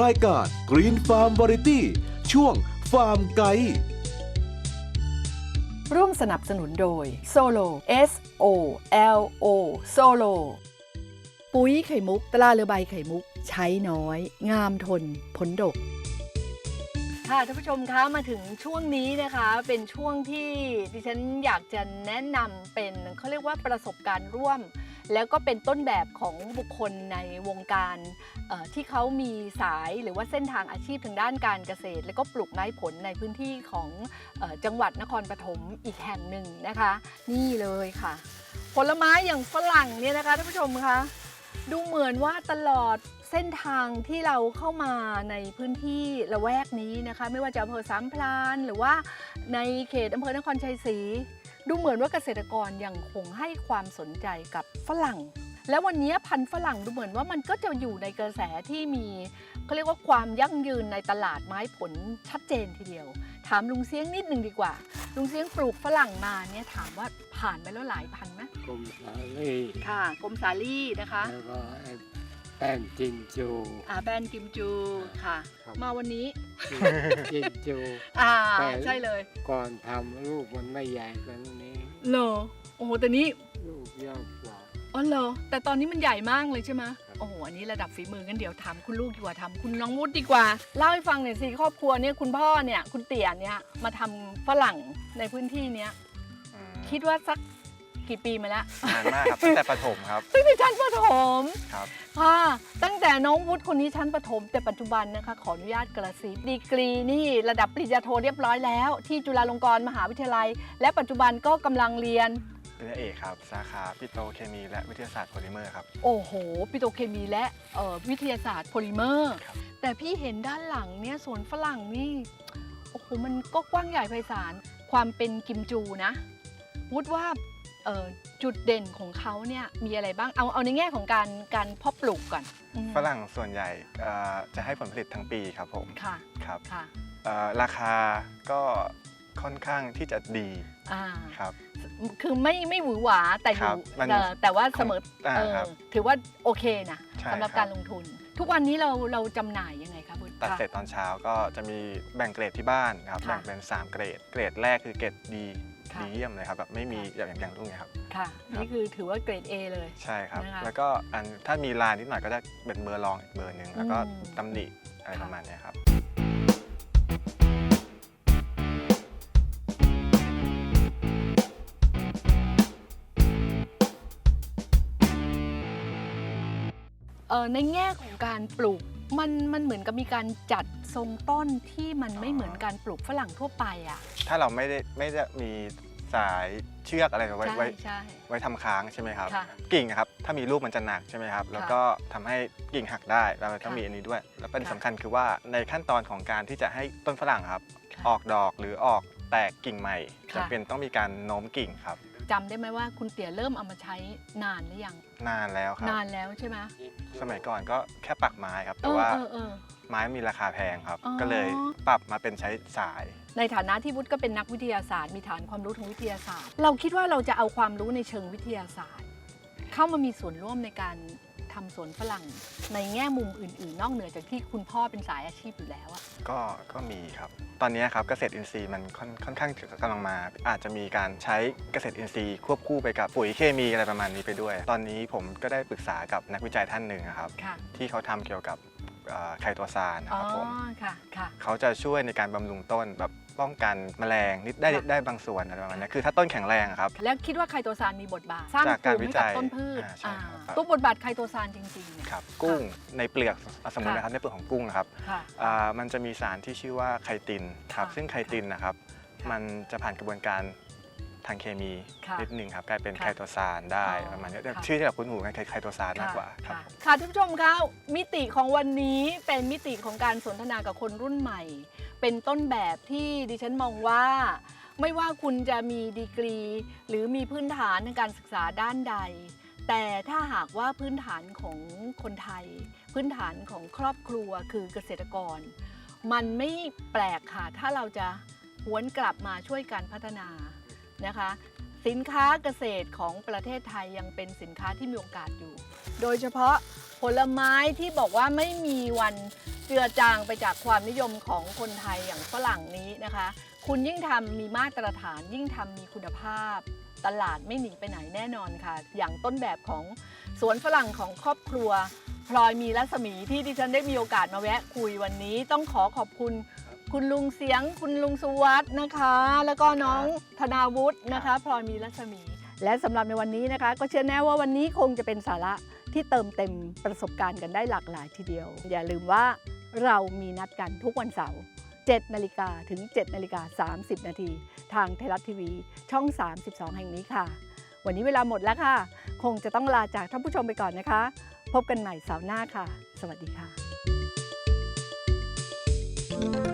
รายการ Green Farm Variety ช่วงฟาร์มไกด์ร่วมสนับสนุนโดย Solo S O L O Solo ปุ๋ยไข่มุก ตราเรือใบไข่มุก ใช้น้อย งามทน ผลดก ค่ะท่านผู้ชมคะมาถึงช่วงนี้นะคะ เป็นช่วงที่ดิฉันอยากจะแนะนำเป็นเขาเรียกว่าประสบการณ์ร่วม แล้วก็เป็นต้นแบบของบุคคลในวงการที่เขามีสายหรือว่าเส้นทางอาชีพทางด้านการเกษตร แล้วก็ปลูกไม้ผลในพื้นที่ของอจังหวัดนครปฐมอีกแห่งหนึ่งนะคะ นี่เลยค่ะ ผลไม้อย่างฝรั่งเนี่ยนะคะท่านผู้ชมคะดูเหมือนว่าตลอดเส้นทางที่เราเข้ามาในพื้นที่ละแวกนี้นะคะ ไม่ว่าจะอำเภอสามพรานหรือว่าในเขตอำเภอนครชัยศรี ดูเหมือนว่าเกษตรกรยังคงให้ความสนใจกับฝรั่ง แล้ววันนี้พันธุ์ฝรั่งดูเหมือนว่ามันก็จะอยู่ในกระแสที่มีเขาเรียกว่าความยั่งยืนในตลาดไม้ผลชัดเจนทีเดียว ถามลุงเสียงนิดนึงดีกว่า ลุงเสียงปลูกฝรั่งมาเนี่ยถามว่าผ่านไปแล้วหลายพันไหมกรมสาลีค่ะกรมสาลี่นะคะแล้วก็ไอ้แป้นจินจูอาแบรนด์กิมจูค่ะ ครับ มาวันนี้ จินจู อ่าแต่ ใช่เลยก่อนทำลูกมันไม่ใหญ่กันนี้ เหรอโอ้โหแต่นี้ลูกยาวกว่า อ๋อเหรอแต่ตอนนี้มันใหญ่มากเลยใช่ไหมครับ โอ้โหอันนี้ระดับฝีมือกันเดี๋ยวถามคุณลูกดีกว่าทำคุณน้องวุฒิดีกว่าเล่าให้ฟังหน่อยสิครอบครัวเนี่ยคุณพ่อเนี่ยคุณเตี่ยเนี่ยมาทำฝรั่งในพื้นที่เนี้ยอืมคิดว่าสัก กี่ปีมาแล้วนานมากครับตั้งแต่ประถมครับตั้งแต่ชั้นประถมครับค่ะตั้งแต่น้องวุฒิคนนี้ชั้นประถมแต่ปัจจุบันนะคะขออนุญาตกระซิบดีกรีนี่ระดับปริญญาโทเรียบร้อยแล้ว ที่จุฬาลงกรณ์มหาวิทยาลัย และปัจจุบันก็กำลังเรียนปริญญาเอกครับ สาขาปิโตรเคมีและวิทยาศาสตร์โพลิเมอร์ครับ โอ้โห ปิโตรเคมีและเอ่อวิทยาศาสตร์โพลิเมอร์ครับแต่พี่เห็นด้านหลังเนี่ยสวนฝรั่งนี่ โอ้โห มันก็กว้างใหญ่ไพศาล ความเป็นกิมจูนะวุฒว่า เอ่อจุดเด่นของเขาเนี่ยมีอะไรบ้างเอาเอาในแง่ของการการเพาะปลูกก่อนอืมฝรั่งส่วนใหญ่เอ่อจะให้ผลผลิตทั้งปีครับผมค่ะครับค่ะเอ่อราคาก็ค่อนข้างที่จะดีอ่าครับ คือไม่ไม่หวือหวาแต่อครัยู่บมัน เอ่อแต่ว่าเสมออ่าเออครับ ถือว่าโอเคนะใช่สำหรับครับ การลงทุน ทุกวันนี้เราเราจำหน่ายยังไงคะบุญ ตัดค่ะเสร็จตอนเช้าก็จะมีแบ่งเกรดที่บ้านครับค่ะ แบ่งเป็น 3 เกรด เกรดแรกคือเกรดดีค่ะ ดีเยี่ยมเลยครับแบบไม่มีค่ะอย่างอย่างลูกเนี้ยครับ ค่ะครับนี่คือถือว่าเกรด A เลย ใช่ครับ นะคะแล้วก็อันถ้ามีลายนิดหน่อยก็จะเป็นเบอร์รองอีกเบอร์หนึ่งแล้วก็อืม ตำหนิอะไรค่ะประมาณเนี้ยครับ เออในแง่ของการปลูก มันมันเหมือนกับมีการจัดทรงต้นที่มันไม่อ๋อเหมือนการปลูกฝรั่งทั่วไปอะ ถ้าเราไม่ได้ไม่ได้มีสายเชือกอะไรไว้ใช่ไว้ใช่ ไว้ทำค้างใช่ไหมครับ ค่ะกิ่งอะครับถ้ามีลูกมันจะหนักใช่ไหมครับ แล้วก็ทำให้กิ่งหักได้เราต้องค่ะมีอันนี้ด้วย แล้วประเด็นค่ะ สำคัญคือว่าในขั้นตอนของการที่จะให้ต้นฝรั่งครับค่ะออกดอกหรือออกแตกกิ่งใหม่ค่ะ จำเป็นต้องมีการโน้มกิ่งครับ จำได้ไหมว่าคุณเตี๋ยเริ่มเอามาใช้นานหรือยังนานแล้วครับ นานแล้วใช่ไหมสมัยก่อนก็แค่ปักไม้ครับเอแต่อว่าเออเออ ไม้มีราคาแพงครับ อ๋อ ก็เลยปรับมาเป็นใช้สาย ในฐานะที่วุฒิก็เป็นนักวิทยาศาสตร์มีฐานความรู้ทางวิทยาศาสตร์ เราคิดว่าเราจะเอาความรู้ในเชิงวิทยาศาสตร์ เข้ามามีส่วนร่วมในการ ทำสวนฝรั่งในแง่มุมอื่น ๆ นอกเหนือจากที่คุณพ่อเป็นสายอาชีพอยู่แล้วอะก็ก็มีครับ ตอนนี้ครับเกษตรอินทรีย์มันค่อนค่อนข้างกำลังมา อาจจะมีการใช้เกษตรอินทรีย์ควบคู่ไปกับปุ๋ยเคมีอะไรประมาณนี้ไปด้วย ตอนนี้ผมก็ได้ปรึกษากับนักวิจัยท่านหนึ่งอะครับ ค่ะ ที่เขาทำเกี่ยวกับ เอ่อไคโตซานนะอ๋อครับผมค่ะค่ะ เขาจะช่วยในการบำรุงต้นแบบป้องกันแมลงนิดได้ค่ะ ได้บางส่วนอะไรประมาณนี้คือถ้าต้นแข็งแรงอะครับ แล้วคิดว่าไคโตซานมีบทบาท สร้างจากภูการมิวิให้จักับยต้นพืชอ่าใช่ครับ อ่าตัวบทบาทไคโตซานจริงๆเนี่ย ครับกุ้งในเปลือกสมมตินะครับในเปลือกของกุ้งนะครับ ค่ะ อ่ามันจะมีสารที่ชื่อว่าไคตินครับค่ะซึ่งไคตินนะครับ ค่ะ มันจะผ่านกระบวนการ ทางเคมีค่ะนิดหนึ่งครับกลายเป็นค่ะไคโตซานได้อ๋อประมาณนี้ค่ะ ชื่อที่เราคุ้นหูกันคือไคโตซานมากกว่าครับ ค่ะค่ะท่านผู้ชมคะมิติของวันนี้เป็นมิติของการสนทนากับคนรุ่นใหม่ เป็นต้นแบบที่ดิฉันมองว่า ไม่ว่าคุณจะมีดีกรี หรือมีพื้นฐานในการศึกษาด้านใด แต่ถ้าหากว่าพื้นฐานของคนไทย พื้นฐานของครอบครัวคือเกษตรกร มันไม่แปลกค่ะ ถ้าเราจะหวนกลับมาช่วยการพัฒนา นะคะ สินค้าเกษตรของประเทศไทยยังเป็นสินค้าที่มีโอกาสอยู่ โดยเฉพาะผลไม้ที่บอกว่าไม่มีวันเจือจางไปจากความนิยมของคนไทยอย่างฝรั่งนี้นะคะ คุณยิ่งทำมีมาตรฐานยิ่งทำมีคุณภาพ ตลาดไม่หนีไปไหนแน่นอนค่ะ อย่างต้นแบบของสวนฝรั่งของครอบครัวพลอยมีรัศมีที่ดิฉันได้มีโอกาสมาแวะคุยวันนี้ ต้องขอขอบคุณ คุณลุงเสียงคุณลุงสุวัสด์นะคะ แล้วก็น้องธนาวุฒินะคะพลอยมีรัศมี และสำหรับในวันนี้นะคะ ก็เชื่อแน่ว่าวันนี้คงจะเป็นสาระที่เติมเต็มประสบการณ์กันได้หลากหลายทีเดียว อย่าลืมว่าเรามีนัดกันทุกวันเสาร์7นาฬิกาถึง7นาฬิกา30 นาทีทางไทยรัฐทีวีช่อง 32 แห่งนี้ค่ะ วันนี้เวลาหมดแล้วค่ะ คงจะต้องลาจากท่านผู้ชมไปก่อนนะคะ พบกันใหม่เสาร์หน้าค่ะ สวัสดีค่ะ